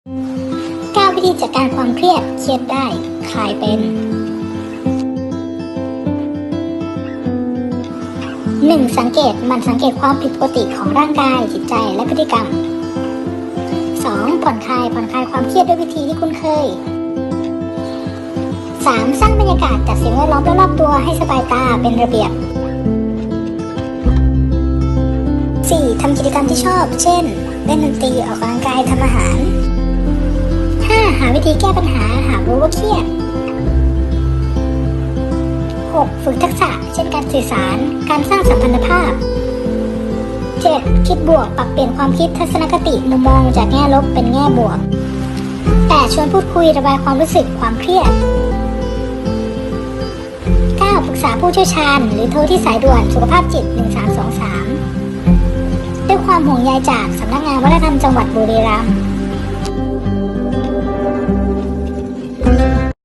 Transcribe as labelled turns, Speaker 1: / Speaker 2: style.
Speaker 1: 9 วิธีจัดการความเครียด เครียดได้คลายเป็น 1. สังเกตมันสังเกตความผิดปกติของร่างกาย จิตใจและพฤติกรรม 2. ผ่อนคลายผ่อนคลายความเครียดด้วยวิธีที่คุ้นเคย 3. สร้างบรรยากาศจัดสิ่งแวดล้อมรอบๆตัวให้สบายตาเป็นระเบียบ 4. ทำกิจกรรมที่ชอบ เช่น เล่นดนตรีออกกำลังกายทำอาหาร หาวิธีแก้ปัญหาหากรู้ว่าเครียด 6. ฝึกทักษะ เช่นการสื่อสาร การสร้างสัมพันธภาพ 7. คิดบวก ปรับเปลี่ยนความคิดทัศนคติมุมมองจากแง่ลบเป็นแง่บวก 8. ชวนพูดคุยระบายความรู้สึกความเครียด 9. ปรึกษาผู้เชี่ยวชาญ หรือโทรที่สายด่วนสุขภาพจิต 1323 ด้วยความห่วงใยจากสำนักงานวัฒนธรรมจังหวัดบุรีรัมย์